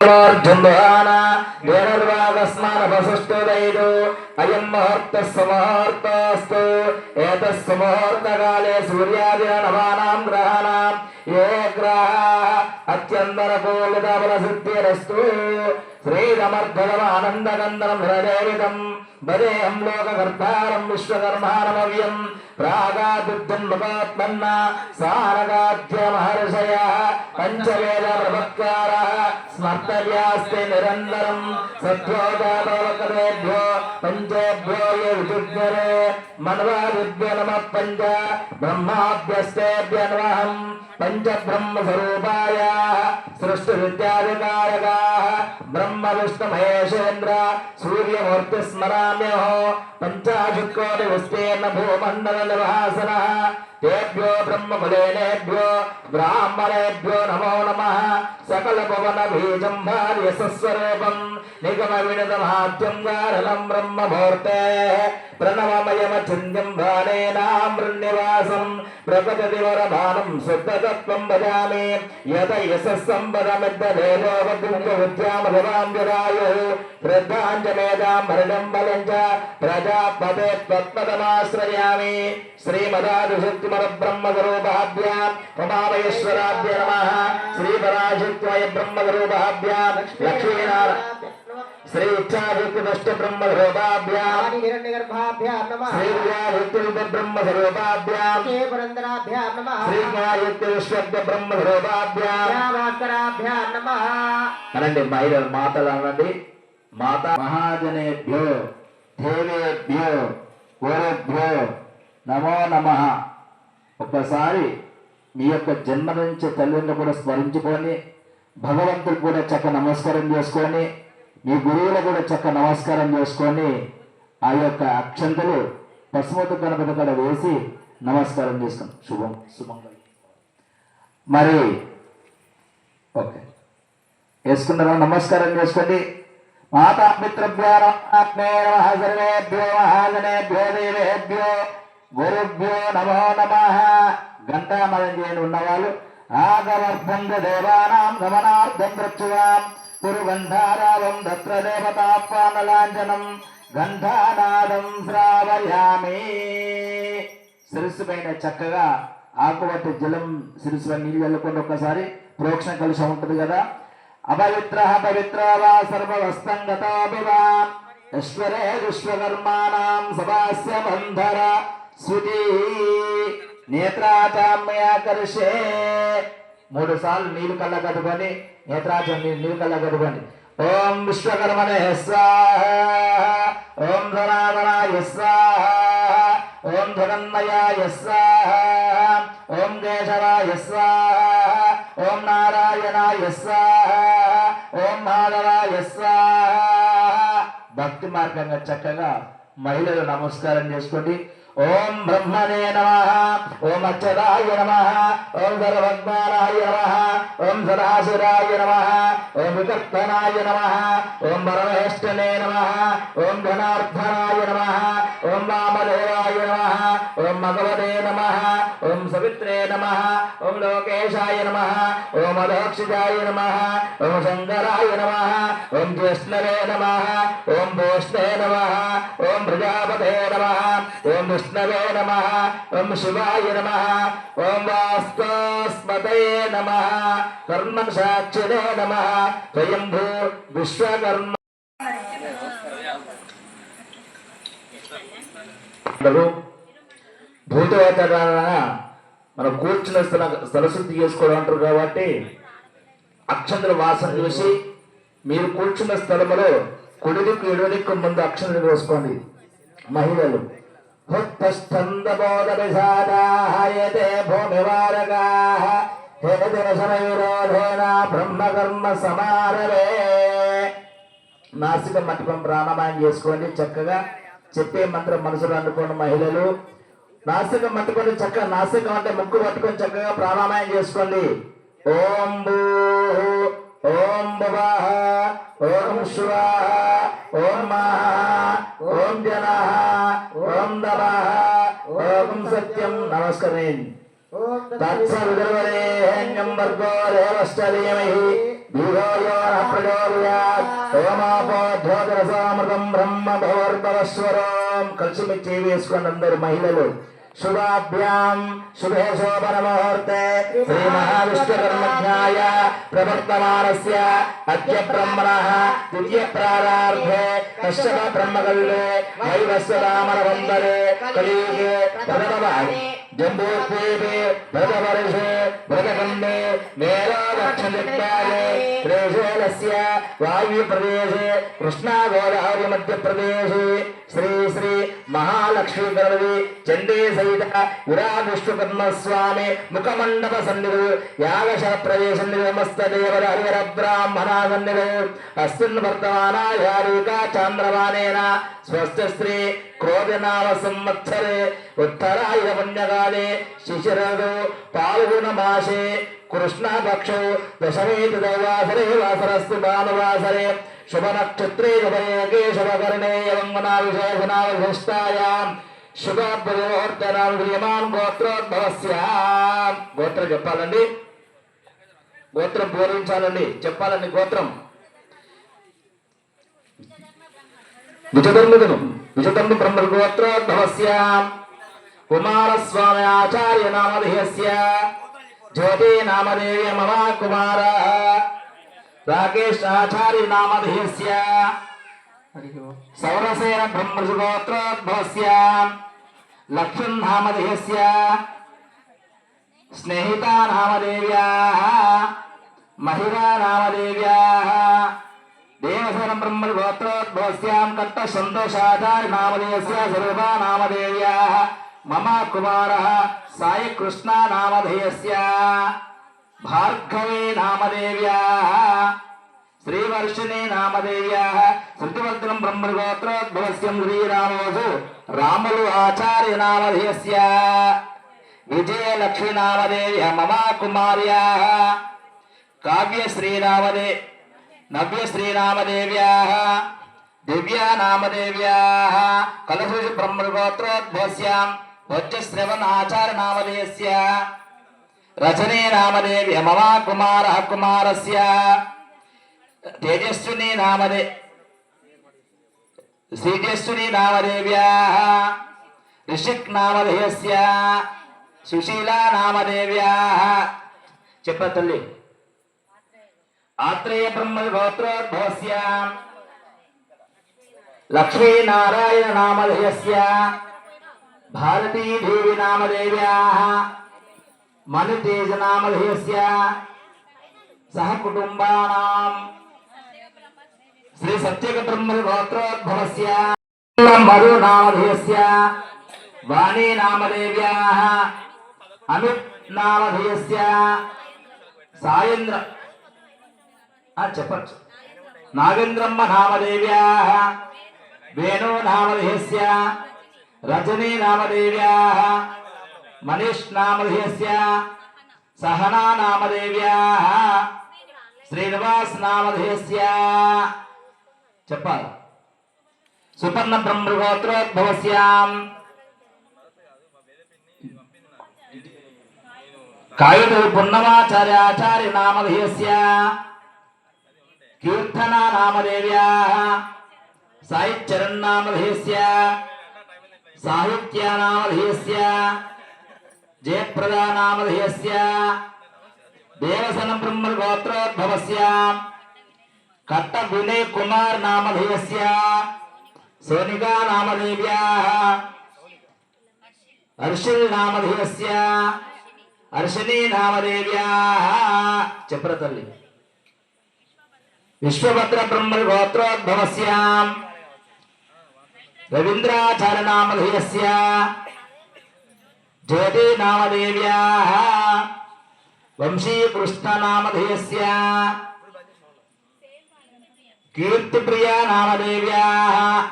ದುಂದುಹಾನ ವೇರರ್ವಾಗಸ್ಮಾನ ವಸುಷ್ಟು ದೈದು ಅಯಂ ಮುಹೂರ್ತ ಸಮುಹೂರ್ತಾಸ್ತು ಏತಸ್ ಸಮುಹೂರ್ತ ಕಾಲೇ ಸೂರ್ಯಾದಿನ ನವಾನಾಂ ಗ್ರಹಾಣಾಂ ಯೇ ಗ್ರಹ ಅತ್ಯಂತರ ಪೂರ್ವಿತ ಫಲ ಸಿದ್ಧಿರಸ್ತು అత్యంతరకోలితబలసిద్ధిరస్తు శ్రీరమర్ధగమానందగంధరం హృదయవిదం వదేహం లోకకర్తారం విశ్వకర్మాణమవ్యం ప్రాగాదుర్జన్మకోత్పన్న సారగాధ్య మహర్షయ పంచవేద ప్రవక్తార స్మర్తవ్యాస్తే నిరంతరం సత్యోజాతవకరేభ్యో పంచేభ్యో ఏ విశుద్ధరే మన్వాదిభ్య నమ పంచ బ్రహ్మాభ్యస్తేభ్యన్వహం పంచ బ్రహ్మ స్వరూపాయ సృష్టి విద్యాధికారగా బ్రహ్మ విష్ణు మహేషేంద్ర సూర్యమూర్తి స్మరామ్యో పంచాశుకోటి విస్తీర్ణ భూమండల నివాసన తేభ్యో బ్రహ్మకులేనేభ్యో బ్రాహ్మణేభ్యో నమో నమ సకల భువన బీజం భార్య సస్వరూపం నిగమ వినద మాధ్యం గారలం బ్రహ్మమూర్తే ప్రణవమయమ ప్రణవమయమచింద్యం బాణేనామృణ్యవాసం ప్రకటదివరమానం శుద్ధతత్వం భజామి యత యశస్సంబరమిద్దదేవోపద్యుద్ధ్యామభవాం శ్రద్ధాంజమేదాం మరణం బలం చ ప్రజాపదే త్వత్పదమాశ్రయామి శ్రీమదాదిశక్తిమర బ్రహ్మస్వరూపాభ్యాం ఉమామహేశ్వరాభ్య నమ శ్రీపరాశక్తిమయ బ్రహ్మగరూపాభ్యాం లక్ష్మీనారాయణ శ్రీ నమః. శ్రీ పురందరాభ్యాం నమః. శ్రీ నమః. అనండి మహిళలు మాతలు అనండి. మాత మహాజనేభ్యో దేవేభ్యో గురుభ్యో నమో నమ. ఒక్కసారి మీ యొక్క జన్మ నుంచి తల్లిని కూడా స్మరించుకొని భగవంతుడు కూడా చక్క నమస్కారం చేసుకొని మీ గురువులు కూడా చక్క నమస్కారం చేసుకొని ఆ యొక్క అక్షంతలు పశుమత గణపతి కూడా వేసి నమస్కారం చేసుకుని శుభం శుభంగా మరి ఓకే. వేసుకున్నారా? నమస్కారం చేసుకోండి. మాతా నమాత్మే గురుభ్యో నమో నమ. గంటామలం చేయని ఉన్నవాళ్ళు. ఆగవర్ధం దేవానాం గమనార్థం రక్షువాం కురు గంధారావం దత్ర దేవతాపానలాంఛనం గంధానాదం శ్రావయామి శిరస్సు పైన చక్కగా ఆకువట్టి జలం శిరస్సు నీళ్ళు వెళ్ళకుండా ఒక్కసారి ప్రోక్షణ కలుషం ఉంటుంది కదా. అపవిత్ర పవిత్ర వా సర్వవస్తం గతాభివా విశ్వకర్మాణం సభాస్య బంధర శృతి నేత్రాచామ్యాకర్షే మూడు సార్లు నీళ్ళు కళ్ళ కట్టుకొని నేత్రాచం నీళ్ళు కళ్ళ కట్టుకొని ఓం విశ్వకర్మనే స్వాహ. ఓం ధనాధనాయ స్వాహ. ఓం జగన్మయాయ స్వాహ. ఓం కేశవాయ స్వాహ. ఓం నారాయణాయ స్వాహ. ఓం మాధవాయ స్వాహ. భక్తి మార్గంగా చక్కగా మహిళలు నమస్కారం చేసుకోండి. ఓం బ్రహ్మణే నమ ఓం అక్షరాయ నమ ఓం సర్వజ్ఞానాయ నమ ఓం సదాశిరాయ నమ ఓం వికర్తనాయ నమ ఓం పరమేష్టనే నమ ఓం ధనార్థనాయ నమ ఓం వామదేవాయ ఓం భగవతే నమ ఓం సవిత్రే నమ ఓం లోకేశాయ నమ ఓం అలోక్షితాయ నమ ఓం శంకరాయ నమ ఓం జ్యేష్ణవే నమ ఓం భూష్ణే నమ ఓం ప్రజాపతే నమ ఓం విష్ణవే నమ ఓం శివాయ నమ ఓం వాస్తస్మతయే నమ కర్మ సాక్షిరే నమ స్వయంభూ విశ్వకర్మ భూతవేతన మనం కూర్చున్న స్థల స్థలశుద్ధి చేసుకోవడం అంటారు కాబట్టి అక్షంతల వాసన చూసి మీరు కూర్చున్న స్థలంలో కుడిదిక్కు ఎడదిక్కు ముందు అక్షంతలు వేసుకోండి. మహిళలు బ్రహ్మకర్మ సమారవే. నాసిక మఠం ప్రాణాయామం చేసుకోండి. చక్కగా చెప్పే మంత్రం మనసులో అనుకోండి మహిళలు. నాసికం పట్టుకొని చక్కగా నాసికం అంటే ముక్కు పట్టుకొని చక్కగా ప్రాణాయామం చేసుకోండి. ఓం భూ ఓం భువః ఓం శివః ఓం మహః ఓం జనః ఓం దవః ఓం సత్యం నమస్కారం ఓం తత్సవిదుర్వరేణ్యం వర్గో దేవశ్చ ధీమహి. ధియో యో న ప్రచోదయాత్. ఓమాపోధ్యోదరసామృతం బ్రహ్మ భోర్భవస్వరం కలిసి చేయి వేసుకోండి అందరు మహిళలు. శుభాభ్యాం శుభే శోభన ముహూర్తే శ్రీ మహావిష్ణుకర్మజ్ఞాయ ప్రవర్తమానస్య అద్య బ్రహ్మణః ద్వితీయ ప్రారార్ధే కశ్యప బ్రహ్మకల్పే వైవస్వదామర వందరే కలియుగే ప్రథమ జంబూద్వీపే భరతవర్షే భరతఖండే మేరాదక్షిణదిక్పాలే త్రిశూలస్య వాయుప్రదేశే కృష్ణాగోదావరి మధ్యప్రదేశే. శ్రీ శ్రీ మహాలక్ష్మీ గణవి చండీ సహిత విరా విష్ణుకర్మ స్వామి ముఖమండప సన్నిధు యాగశ ప్రదేశ నమస్త దేవర హరిహర బ్రాహ్మణ సన్నిధు. అస్మిన్ వర్తమానాయారికా చాంద్రమానేన స్వస్తి శ్రీ క్రోధనామ సంవత్సరే. ఉత్తరాయుధ పుణ్యకాలే శిశిరదు పాల్గొన మాసే కృష్ణపక్షో దశమేతి దైవాసరే వాసరస్తు బాలవాసరే శుభ నక్షత్రే శుభయోగే శుభకరణే వంగనా విశేషణా విశిష్టాయాం శుభ ముహూర్తనాం క్రియమాన్ గోత్రోద్భవస్య. గోత్రం చెప్పాలండి. గోత్రం పూరించాలండి చెప్పాలండి గోత్రం. విజధర్మదను. విజధర్మ బ్రహ్మగోత్రోద్భవస్య కుమారస్వామి कुमारस्वाम्याचार्य नाम ज्योति नाम मम कुमार राकेश आचार्य नाम सौरसेन ब्रह्मसुगोत्रोद्भवस्य लक्ष्मण नाम स्नेहिता नाम महिला नाम देवसेन ब्रह्मगोत्रोद्भवस्यां कट्टसन्तोषाचार्य नामधेयस्य स्वरूपा नामदेव्याः మమ కుమార సాయి కృష్ణ నామధేయస్య. భార్గవే నామదేవ్యా శ్రీవర్షిణి నామదేవ్యా. శృతివర్ధనం బ్రహ్మగోత్రోద్భవస్యం శ్రీరామోజు రాములు ఆచార్య నామధేయస్య. విజయలక్ష్మి నామదేవ్య మమ కుమార్యా. కావ్య శ్రీరామదే దివ్యా నామదేవ్యా. కలశృషి బ్రహ్మగోత్రోద్భవస్యాం. భుజశ్రవణ ఆచార నామధేయస్య రచనే నామదేవి వ్యమవా కుమార కుమారస్య. తేజస్సుని నామదే శ్రీజస్సుని నామదేవ్యా. రిషిక్ నామధేయస్య. సుశీల నామదేవ్యా. చెప్ప తల్లి. ఆత్రేయ బ్రహ్మ గోత్రోద్భవస్య. లక్ష్మీనారాయణ నామధేయస్యా. భారతీదేవి నామదేవ్యాः మనుతేజ నామధేయస్య సహ కుటుంబానాం శ్రీ సత్యక బ్రహ్మ గోత్రోద్భవస్య మరు నామధేయస్య వాణీ నామదేవ్యాः అమిత్ నామధేయస్య సాయేంద్ర ఆ, చెప్పచ్చు. నాగేంద్రమ్మ నామదేవ్యాः వేణు నామధేయస్య రజనీ నామదేవ్యా మనీష్ నామధేయస్య సహనా నామదేవ్యా శ్రీనివాస్ నామధేయస్య చెప్పాలి. సుపర్ణ బ్రహ్మగోత్రోద్భవస్యాం కాయుడు పున్నమాచార్య ఆచార్య నామధేయస్య కీర్తన నామదేవ్యా సాయి చరణ్ సాహిత్య నామధేయస్య జయప్రదా నామధేయస్య దేవసన బ్రహ్మగోత్రోద్భవస్య కట్ట వినయ్ కుమార్ నామధేయస్య సోనికా నామదేవ్యా అర్షిల్ నామధేయస్య హర్షిణీ నామదేవ్యా చెప్పర తల్లి. విశ్వభద్ర బ్రహ్మ గోత్రోద్భవస్యాం రవీంద్రాచార్య నామధేయస్య వంశీకృష్ణనామధేయస్య. నామదేవ్యాः కీర్తిప్రియ నామదేవ్యా.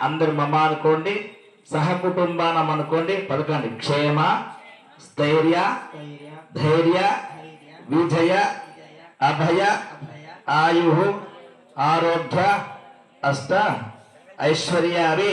అందరు మమ్మ అనుకోండి సహకుటుంబానం అనుకోండి పదకండి. క్షేమ స్థైర్య ధైర్య విజయ అభయ ఆయు ఆరోగ్య అష్ట ఐశ్వర్యావి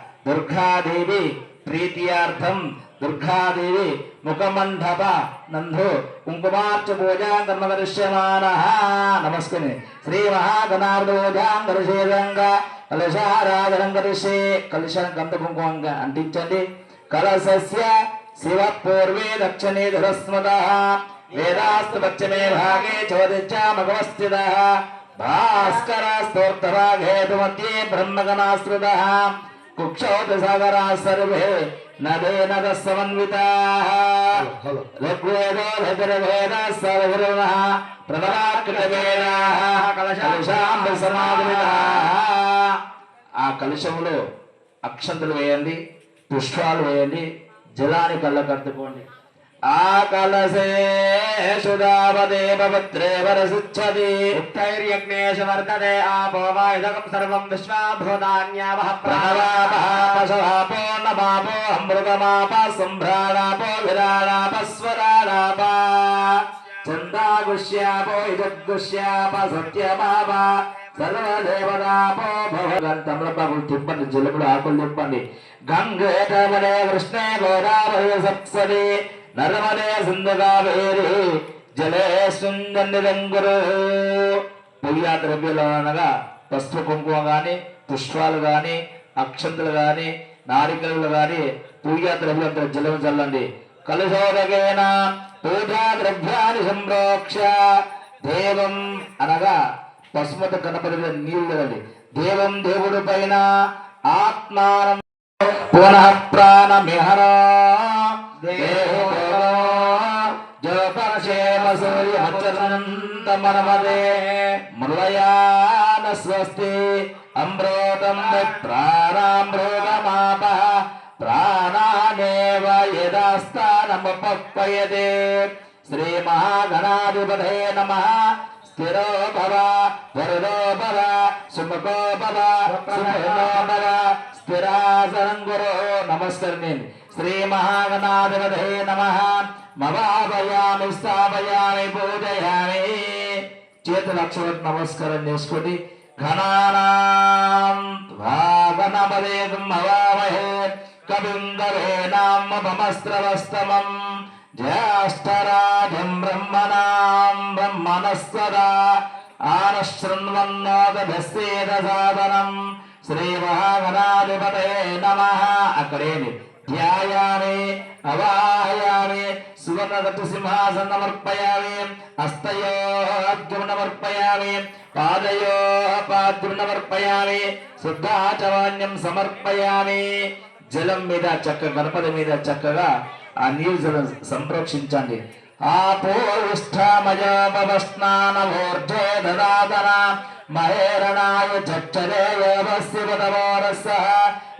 దుర్గాదేవి ప్రీత్యార్థం. దుర్గాదేవి ముఖమండప. నందు కుంకుమార్చ పూజా దృశ్యమాన నమస్కరి శ్రీ మహాగణార్థోజాం దర్శేదంగా కలశారాధనం గంధ కుంకుమంగా అంటించండి. కలశస్య శివ పూర్వే దక్షిణే ధరస్మద వేదాస్తు పశ్చిమే భాగే చోదిచ్చామగమస్థిత భాస్కర స్తోత్రభాగేతు మధ్యే బ్రహ్మగణాశ్రుత. కుక్షౌత సాగరా సర్వే నదే నద సమన్వితా ఋగ్వేదో సర్వృణ కలశాంబ ఆ కలుషములో అక్షంతలు వేయండి పుష్పాలు వేయండి జలాన్ని కళ్ళకద్దుకోండి ఆ కలసే సుధావదే పవిత్రే వరసిచ్చది ఉత్తైర్యజ్ఞేష వర్తతే ఆపో వాయుధకం సర్వం విశ్వాభూతాన్యావః ప్రణవాపో నమాపో అమృతమాప సంభ్రాణాపో విరాళాప స్వరాళాప చందాగుష్యాపో ఇజద్గుష్యాప సత్యమాప సర్వదేవతాపో భగవన్ తమలపాకులు తిప్పండి జలుబులు ఆకులు తిప్పండి గంగేటమనే కృష్ణే గోదావరి సప్సరి నర్మదే సింధు జలే సుందని రంగురు ద్రవ్యలో అనగా పసుపు కుంకుమ గాని పుష్పాలు గాని అక్షంతలు గాని నారికలు గాని పూజా ద్రవ్యంతో జలం చల్లండి. కలుషోదగేన పూజా ద్రవ్యాన్ని సంరక్ష దేవం అనగా పసుమత గణపతి నీళ్ళు కదండి. దేవం దేవుడి పైన ఆత్మానం పునః ప్రాణమిహరా దేవో జపరశేమ సూర్యమచనంతమనమదే మృళయాన స్వస్తి అమృతం ప్రాణామృతమాప ప్రాణానేవ యదాస్థానముపయతే శ్రీ మహాగణాధిపతే నమ. స్థిరో భవ వరుదో భవ సుముఖో భవ సుముఖో భవ. స్థిరాసనం గురు. నమస్కరణి శ్రీ స్థాపయామి పూజయామి. చేతులు అక్షరం నమస్కారం చేసుకోండి ఘనానాం భాగనపదేకం హవామహే కవిం జ్యేష్టరాజం బ్రహ్మణాం బ్రహ్మణస్వదా ఆనశృణ్వన్నోదభస్యేద సాధనం శ్రీ మహాగణాధిపతే నమ. అక్కడేమి? ధ్యాయామి అవాహయామి సువర్ణదత్తు సింహాసనమర్పయామి హస్తయో పాదయో పాద్రునమర్పయామి శుద్ధాచవాణ్యం సమర్పయామి జలం మీద చక్క గణపతి మీద చక్కగా ఆ నీరు జలం సంరక్షించండి ఆపోష్ఠమయోపవస్నానమూర్ధే దదాతన మహేరణాయ చచ్చరే యోగస్యవతమోరస్స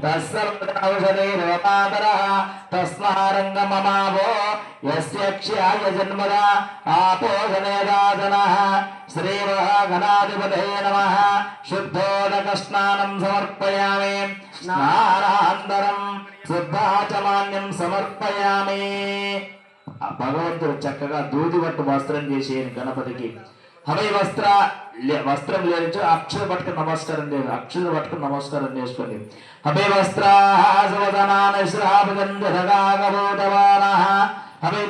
తస్సర్వౌషధైరవమాతర తస్మారంగమమావో యస్య క్షయాయ జన్మద. ఆపోషణేదాతన శ్రీమహాగణాధిపతే నమ. శుద్ధోదక స్నానం సమర్పయామి. స్నానాంతరం శుద్ధాచమాన్యం సమర్పయామి. భగవంతుడు చక్కగా దూది పట్టు వస్త్రం చేసేయని గణపతికి హవై వస్త్ర వస్త్రం లేనిచో అక్షర పట్టుకుని నమస్కారం లేదు అక్షర పట్టుకుని నమస్కారం చేసుకోండి. అభయ వస్త్ర శ్రాపగంధగాగభూతవాన హవై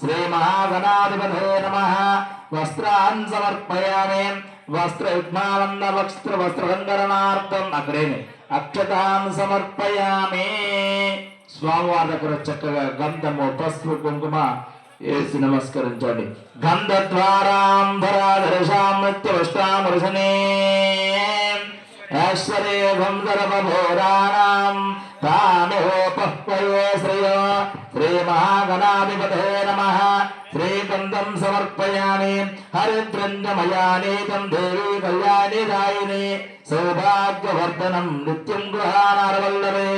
శ్రీ మహాగణాధిపతే నమ వస్త్రాన్ సమర్పయామి వస్త్రయుగ్మానంద వస్త్ర వస్త్రకంకరణార్థం అక్కడేమి అక్షతాన్ సమర్పయామి స్వామివారి దగ్గర చక్కగా గంధము పసుపు కుంకుమ వేసి నమస్కరించండి. గంధ ద్వారాంబరాధరశామృత్యవష్టామృషనే ఐశ్వర్యం సర్వభూరాణం తామోపహ్వయే శ్రేయ శ్రీ మహాగణాధిపతే నమ శ్రీ గంధం సమర్పయామి హరిద్రంజమయానేకం దేవి కళ్యాణిదాయిని సౌభాగ్యవర్ధనం నిత్యం గృహానారవల్లభే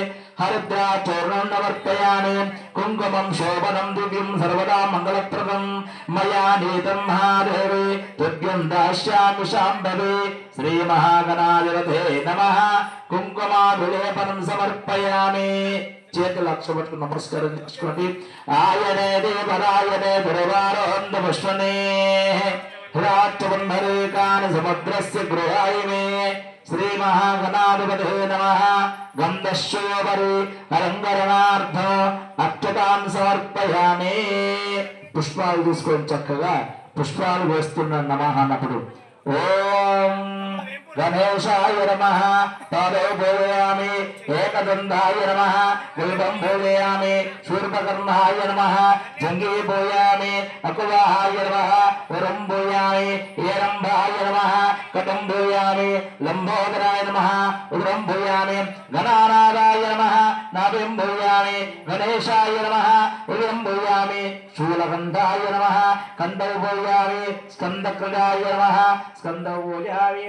హరిద్రాచూర్ణం నవర్తయామి కుంకుమం శోభనం దివ్యం సర్వదా మంగళప్రదం మయా నీతం మహాదేవి తుభ్యం దాస్యామి శాంభవే శ్రీ మహాగణాధిపతే నమ కుంకుమాభిలేపనం సమర్పయామి చేతులు అక్షపట్టు నమస్కారం చేసుకోండి ఆయనే దేవరాయనే గురవారోహంద పుష్పనే హిరాక్షబంధరేకాని సముద్రస్య గృహాయిమే. శ్రీ మహాగణాధిపతే నమ గంధశోభరి అలంకరణార్థం అక్షతాన్ సమర్పయామి పుష్పాలు తీసుకొని చక్కగా. పుష్పాలు వేస్తున్నాడు నమ అన్నప్పుడు. ఓం గణేశాయ నమ పాదౌ భూయామి ఏకదంధాయ నమ గుల్బం భూయామి శూర్పకర్ణాయ నమ జంగీ భూయామి అకువాహాయ నమ వరం భూయామి ఏరంభాయ నమ కటం భూయామి లంబోదరాయ నమ ఉదరం భూయామి గణానాదాయ నమ నాభిం భూయామి గణేశాయ నమ ఉదరం భూయామి శూలగంధాయ నమ కందౌ భూయామి స్కందకృగాయ నమ స్కందౌ భూయామి